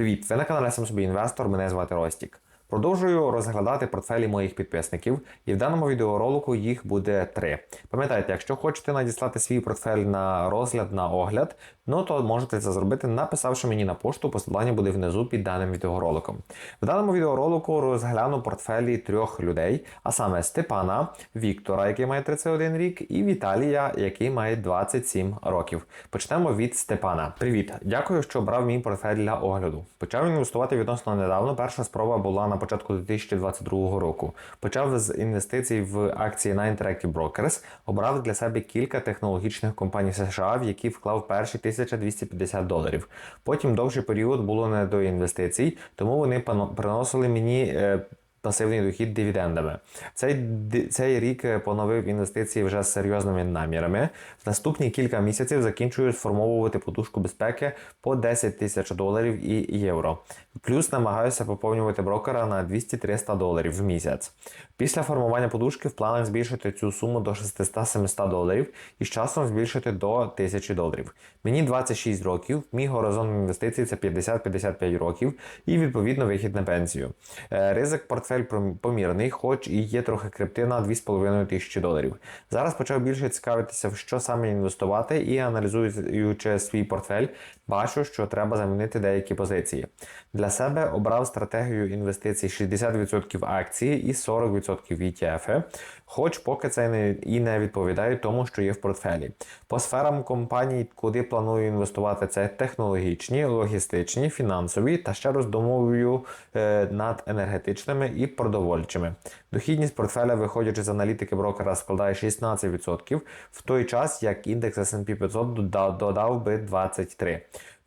Привіт! це на каналі Сам собі інвестор. Мене звати Ростік. Продовжую розглядати портфелі моїх підписників, і в даному відеоролику їх буде три. Пам'ятайте, якщо хочете надіслати свій портфель на розгляд на огляд, ну то можете це зробити, написавши мені на пошту. Посилання буде внизу під даним відеороликом. В даному відеоролику розгляну портфелі трьох людей, а саме Степана, Віктора, який має 31 рік, і Віталія, який має 27 років. Почнемо від Степана. Привіт, дякую, що обрав мій портфель для огляду. Почав інвестувати відносно недавно. Перша спроба була на початку 2022 року. Почав з інвестицій в акції на Interactive Brokers, обрав для себе кілька технологічних компаній США, в які вклав перші 1250 доларів. Потім довший період було не до інвестицій, тому вони приносили мені. Пасивний дохід дивідендами. Цей, цей рік е, поновив інвестиції вже з серйозними намірами. В наступні кілька місяців закінчую сформовувати подушку безпеки по 10 тисяч доларів і євро. Плюс намагаюся поповнювати брокера на 200-300 доларів в місяць. Після формування подушки в планах збільшити цю суму до 600-700 доларів і з часом збільшити до 1000 доларів. Мені 26 років, мій горизонт інвестицій це 50-55 років і відповідно вихід на пенсію. Е, Ризик портфель помірний, хоч і є трохи крипти на 2,5 тисячі доларів. Зараз почав більше цікавитися, в що саме інвестувати, і аналізуючи свій портфель, бачу, що треба замінити деякі позиції. Для себе обрав стратегію інвестицій 60% акції і 40% в ETF, хоч поки це не, і не відповідає тому, що є в портфелі. По сферам компаній, куди планую інвестувати, це технологічні, логістичні, фінансові та ще роздумовую е, над енергетичними і продовольчими. Дохідність портфеля, виходячи з аналітики брокера, складає 16%, в той час як індекс S&P 500 додав, би 23%.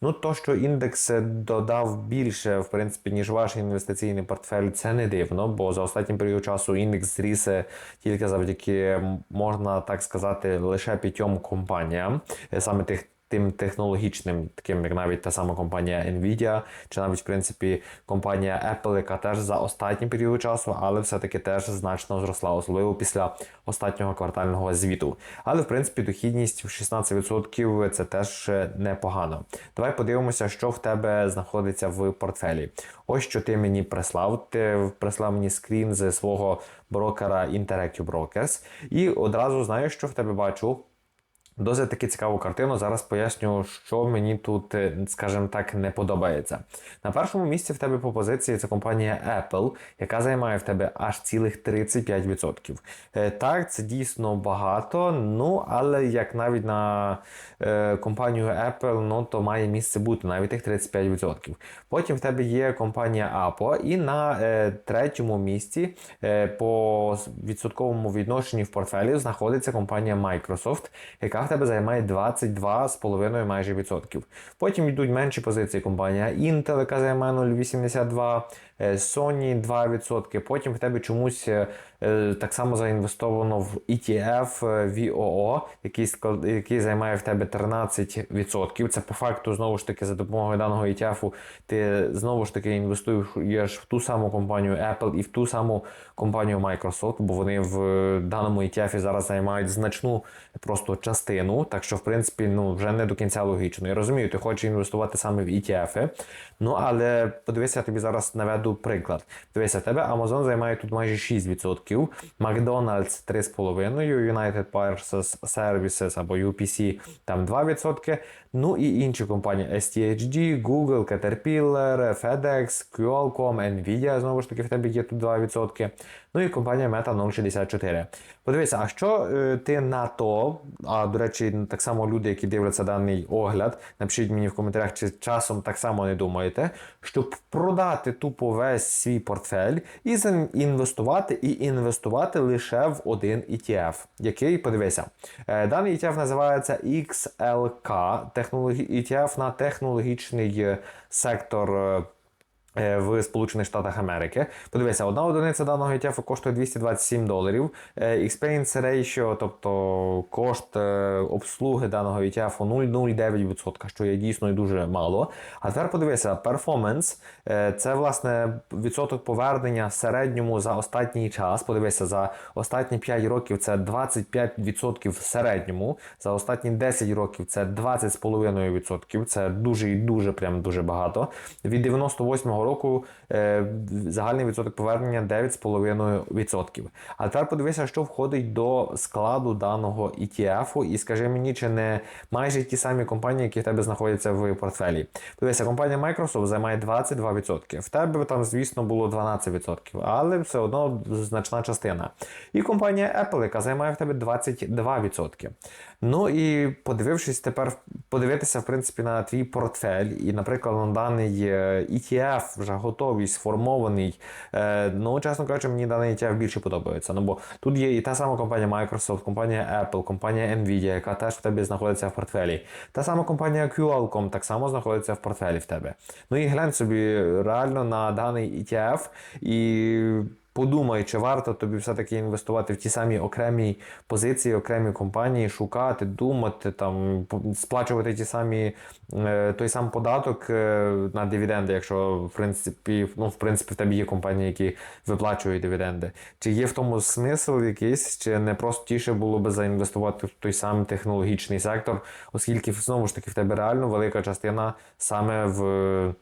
Ну, то, що індекс додав більше, в принципі, ніж ваш інвестиційний портфель, це не дивно, бо за останній період часу індекс зріс е, тільки завдяки, можна так сказати, лише п'ятьом компаніям, е, саме тих. Тим технологічним, таким як навіть та сама компанія Nvidia, чи навіть в принципі компанія Apple, яка теж за останній період часу, але все-таки теж значно зросла, особливо після останнього квартального звіту. Але в принципі дохідність в 16% це теж непогано. Давай подивимося, що в тебе знаходиться в портфелі. Ось що ти мені прислав. Ти прислав мені скрін з свого брокера Interactive Brokers. І одразу знаєш, що в тебе бачу. Досить таки цікаву картину. Зараз поясню, що мені тут, е, скажімо так, не подобається. На першому місці в тебе по позиції це компанія Apple, яка займає в тебе аж цілих 35%. Е, Так, це дійсно багато, ну але як навіть на е, компанію Apple, ну то має місце бути навіть тих 35%. Потім в тебе є компанія Apple, і на третьому місці по відсотковому відношенні в портфелі знаходиться компанія Microsoft, яка в тебе займає 22,5 майже відсотків. Потім йдуть менші позиції компанія Intel, яка займає 0,82, е, Sony 2%. Потім в тебе чомусь е, так само заінвестовано в ETF е, VOO, який, склад- який займає в тебе 13%. Це по факту знову ж таки за допомогою даного ETF ти знову ж таки інвестуєш в ту саму компанію Apple і в ту саму компанію Microsoft, бо вони в даному ETF зараз займають значну просто частину. Так що, в принципі, ну вже не до кінця логічно. Я розумію, ти хочеш інвестувати саме в ETF, ну але подивися, я тобі зараз наведу приклад. Дивися, в тебе Amazon займає тут майже 6%, McDonald's 3,5%, United Parcels Services або UPC там 2%, ну і інші компанії STHD, Google, Caterpillar, FedEx, Qualcomm, Nvidia, знову ж таки, в тебе є тут 2%. Ну і компанія Meta 0,64. Подивися, а що е, ти на то, а до речі, так само люди, які дивляться даний огляд, напишіть мені в коментарях, чи часом так само не думаєте, щоб продати тупо весь свій портфель і інвестувати, і інвестувати лише в один ETF, який, подивися, е, даний ETF називається XLK, технологі... ETF на технологічний е, сектор. Е, В Сполучених Штатах Америки. Подивися, одна одиниця даного ETF коштує 227 доларів. Е, Expense ratio, тобто кошт е, обслуги даного ETF 0,09%, що є дійсно дуже мало. А тепер подивися, е, це власне відсоток повернення середньому за останній час. Подивися, за останні 5 років це 25% в середньому, за останні 10 років це 20,5%. Це дуже і дуже прям дуже багато. Від 98-го року е, загальний відсоток повернення 9,5%. А тепер подивися, що входить до складу даного ETF, і скажи мені, чи не майже ті самі компанії, які в тебе знаходяться в портфелі. Подивися, компанія Microsoft займає 22%. В тебе там, звісно, було 12%, але все одно значна частина. І компанія Apple, яка займає в тебе 22%. Ну і подивившись тепер, подивитися, в принципі, на твій портфель, і, наприклад, на даний е, Вже готовий, сформований. Е, Ну, чесно кажучи, мені даний ETF більше подобається. Ну бо тут є і та сама компанія Microsoft, компанія Apple, компанія Nvidia, яка теж в тебе знаходиться в портфелі. Та сама компанія Qualcomm так само знаходиться в портфелі в тебе. Ну і глянь собі реально на даний ETF і. Подумай, чи варто тобі все-таки інвестувати в ті самі окремі позиції, окремі компанії, шукати, думати, там, сплачувати ті самі, е, той сам податок е, на дивіденди, якщо в принципі, ну, в принципі в тебе є компанії, які виплачують дивіденди. Чи є в тому смисл якийсь, чи не простіше було би заінвестувати в той самий технологічний сектор, оскільки знову ж таки в тебе реально велика частина саме в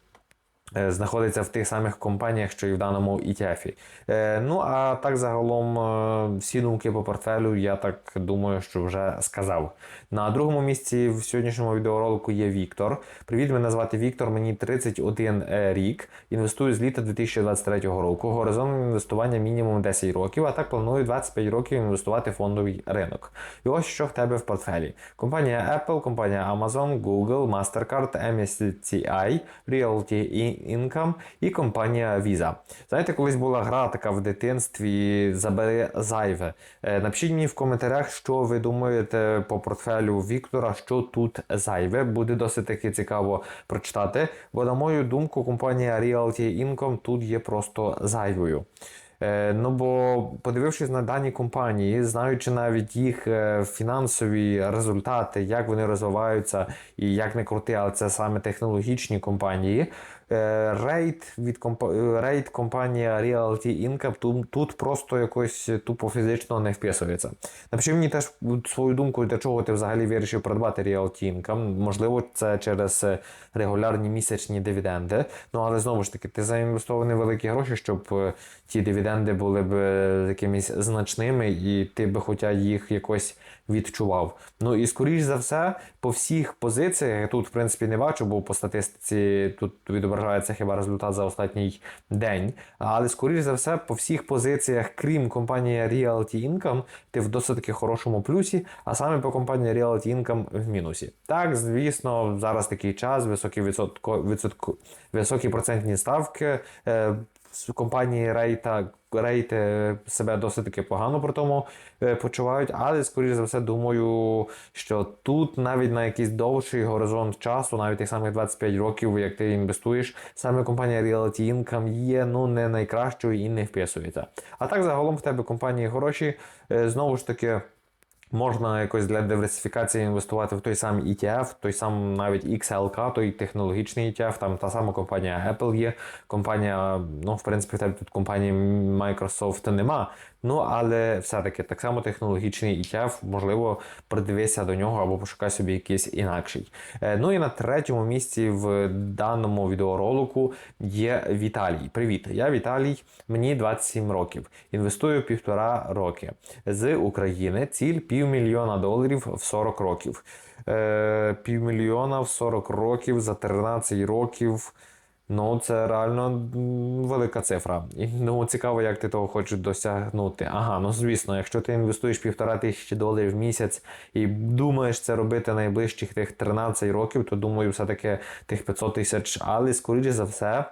знаходиться в тих самих компаніях, що і в даному ETF. Е, ну а так загалом е, всі думки по портфелю, я так думаю, що вже сказав. На другому місці в сьогоднішньому відеоролику є Віктор. Привіт, мене звати Віктор, мені 31 рік. Інвестую з літа 2023 року. Горизонт інвестування мінімум 10 років, а так планую 25 років інвестувати в фондовий ринок. І ось що в тебе в портфелі: компанія Apple, компанія Amazon, Google, Mastercard, MSCI, Realty Income і компанія Visa. Знаєте, колись була гра така в дитинстві Забери зайве. Е, Напишіть мені в коментарях, що ви думаєте по портфелю Віктора, що тут зайве. Буде досить таки цікаво прочитати. Бо, на мою думку, компанія Realty Income тут є просто зайвою. Е, Ну бо подивившись на дані компанії, знаючи навіть їх е, фінансові результати, як вони розвиваються і як не крути, але це саме технологічні компанії. Е, Рейт від компа- е, рейт компанія Realty Income тут, тут просто якось тупо фізично не вписується. Напиши мені теж свою думку, для чого ти взагалі вирішив придбати Realty Income. Можливо, це через е, регулярні місячні дивіденди. Ну але знову ж таки, ти заінвестовані великі гроші, щоб ті дивіденди були б якимись значними, і ти би хоча їх якось відчував. Ну і скоріш за все, по всіх позиціях я тут, в принципі, не бачу, бо по статистиці тут відображається хіба результат за останній день. Але скоріш за все, по всіх позиціях, крім компанії Realty Income, ти в досить хорошому плюсі, а саме по компанії Realty Income в мінусі. Так, звісно, зараз такий час, високі відсотко, відсотко, високі процентні ставки. Компанії Рейта рейти себе досить таки погано при тому е, почувають, але скоріш за все думаю, що тут навіть на якийсь довший горизонт часу, навіть тих самих 25 років, як ти інвестуєш, саме компанія Realty Income є ну не найкращою і не вписується. А так загалом в тебе компанії хороші, Е, знову ж таки. Можна якось для диверсифікації інвестувати в той самий ETF, той сам навіть XLK, той технологічний ETF, там та сама компанія Apple є, компанія, ну, в принципі, в тут компанії Microsoft нема. Ну, але все-таки так само технологічний ETF, можливо, придивися до нього або пошукай собі якийсь інакший. Е, Ну і на третьому місці в даному відеоролику є Віталій. Привіт, я Віталій, мені 27 років. Інвестую півтора роки з України. Ціль півмільйона доларів в 40 років. Е, півмільйона в 40 років за 13 років. Ну, це реально велика цифра. І ну, цікаво, як ти того хочеш досягнути. Ага, ну звісно, якщо ти інвестуєш півтора тисячі доларів в місяць і думаєш це робити найближчих тих 13 років, то думаю, все-таки тих 500 тисяч, але скоріше за все.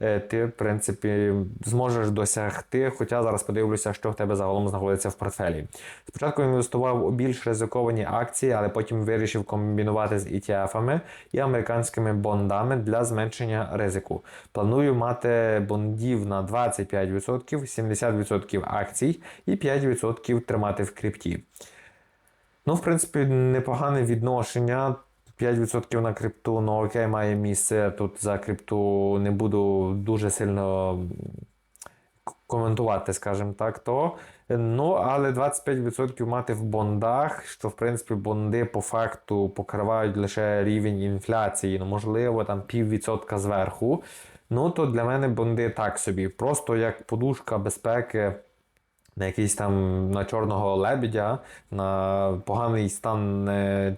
Е, ти, в принципі, зможеш досягти. Хоча зараз подивлюся, що в тебе загалом знаходиться в портфелі. Спочатку інвестував у більш ризиковані акції, але потім вирішив комбінувати з ETF-ами і американськими бондами для зменшення ризику. Планую мати бондів на 25%, 70% акцій і 5% тримати в крипті. Ну, в принципі, непогане відношення. 5% на крипту, ну окей, має місце. Тут за крипту не буду дуже сильно коментувати, скажімо так, то. Ну, але 25% мати в бондах, що в принципі бонди по факту покривають лише рівень інфляції, ну можливо, там піввідсотка зверху. Ну, то для мене бонди так собі. Просто як подушка безпеки на якийсь там на чорного лебедя, на поганий стан е,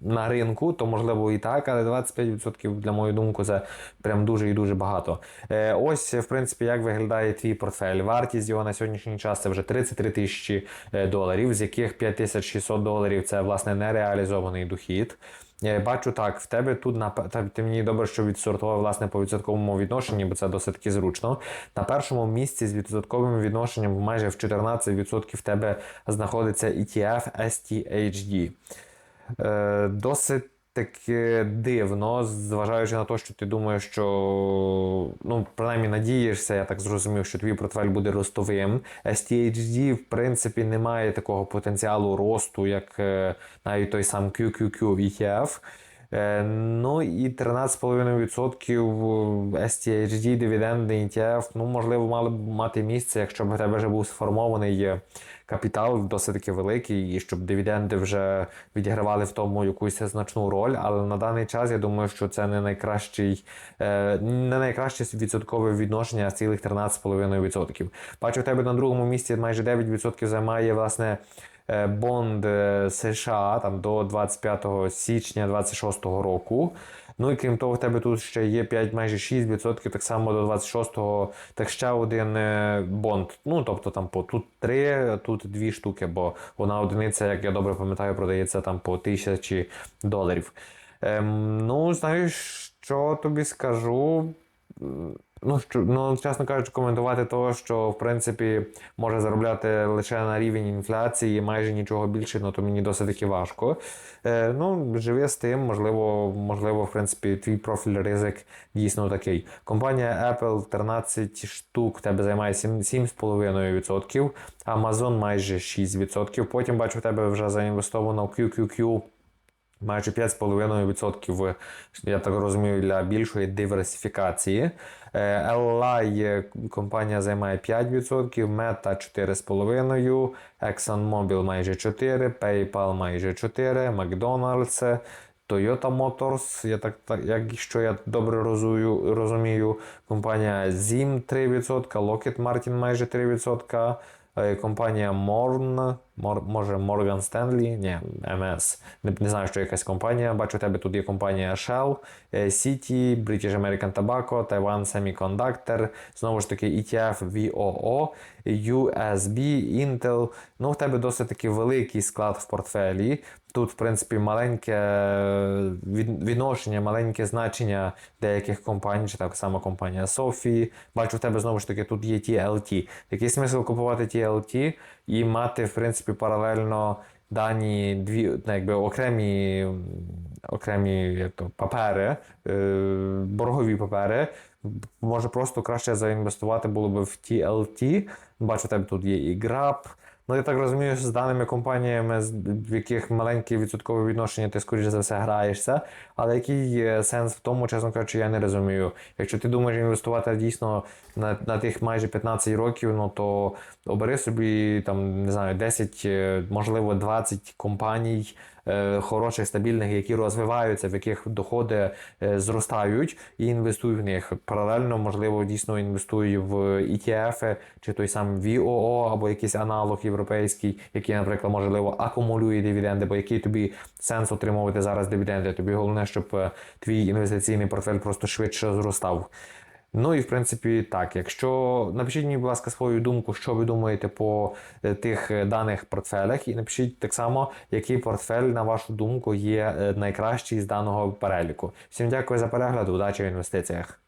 на ринку, то можливо і так, але 25% для моєї думки це прям дуже і дуже багато. Е, Ось, в принципі, як виглядає твій портфель. Вартість його на сьогоднішній час це вже 33 тисячі е, доларів, з яких 5600 доларів це власне нереалізований дохід. Я бачу так, в тебе тут на ти мені добре, що відсортував власне по відсотковому відношенні, бо це досить таки зручно. На першому місці з відсотковим відношенням майже в 14% в тебе знаходиться ETF STHD. Е, досить таки дивно, зважаючи на те, що ти думаєш, що ну, принаймні надієшся, я так зрозумів, що твій портфель буде ростовим. STHD, в принципі, не має такого потенціалу росту, як е, навіть той сам QQQ ETF. Е, Ну і 13,5% STHD дивідендний ETF, ну, можливо, мали б мати місце, якщо б в тебе вже був сформований е, капітал досить таки великий, і щоб дивіденди вже відігравали в тому якусь значну роль. Але на даний час я думаю, що це не найкращий, е, не найкраще відсоткове відношення, а цілих 13,5%. Бачу, в тебе на другому місці майже 9% займає власне. е, Бонд е, США там до 25 січня 26 року. Ну і крім того, в тебе тут ще є 5, майже 6%, так само до 26-го, так ще один е, бонд. Ну, тобто там по тут 3, тут 2 штуки, бо вона одиниця, як я добре пам'ятаю, продається там по тисячі доларів. Ем, ну, знаєш, що тобі скажу. Ну, що, ну, чесно кажучи, коментувати того, що в принципі може заробляти лише на рівень інфляції, майже нічого більше, ну то мені досить таки важко. Е, ну, живи з тим, можливо, можливо, в принципі, твій профіль ризик дійсно такий. Компанія Apple 13 штук тебе займає 7 7,5%, Amazon майже 6%. Потім бачу, в тебе вже заінвестовано в QQQ майже 5,5%, я так розумію, для більшої диверсифікації. Е, LI компанія займає 5%, Meta 4,5%, ExxonMobil майже 4%, PayPal майже 4%, McDonald's, Toyota Motors, я так, так якщо я добре розумію, компанія Zim 3%, Lockheed Martin майже 3%, е, компанія Morn, Мор, може Morgan Stanley, ні, MS, не, не знаю, що якась компанія. Бачу, у тебе тут є компанія Shell, City, Citi, British American Tobacco, Taiwan Semiconductor, знову ж таки ETF VOO, USB, Intel. Ну, в тебе досить таки великий склад в портфелі. Тут, в принципі, маленьке е, відношення, маленьке значення деяких компаній, чи так само компанія Sophie. Бачу, в тебе знову ж таки тут є TLT. Який смисл купувати TLT і мати, в принципі, паралельно дані дві, ну, якби окремі, окремі як то, папери, е, боргові папери. Може просто краще заінвестувати було б в TLT. Бачу, в тебе тут є і GRAP. Ну, я так розумію, що з даними компаніями, в яких маленькі відсоткові відношення, ти скоріше за все граєшся. Але який сенс в тому, чесно кажучи, я не розумію. Якщо ти думаєш інвестувати дійсно на, на тих майже 15 років, ну то обери собі там, не знаю, 10, е, можливо, 20 компаній. Е, Хороших, стабільних, які розвиваються, в яких доходи е, зростають, і інвестуй в них. Паралельно, можливо, дійсно інвестуй в ETF, чи той сам VOO, або якийсь аналог європейський, який, наприклад, можливо, акумулює дивіденди, бо який тобі сенс отримувати зараз дивіденди. Тобі головне, щоб е, твій інвестиційний портфель просто швидше зростав. Ну і в принципі так. Якщо напишіть мені, будь ласка, свою думку, що ви думаєте по е, тих е, даних портфелях, і напишіть так само, який портфель, на вашу думку, є е, найкращий з даного переліку. Всім дякую за перегляд, удачі в інвестиціях.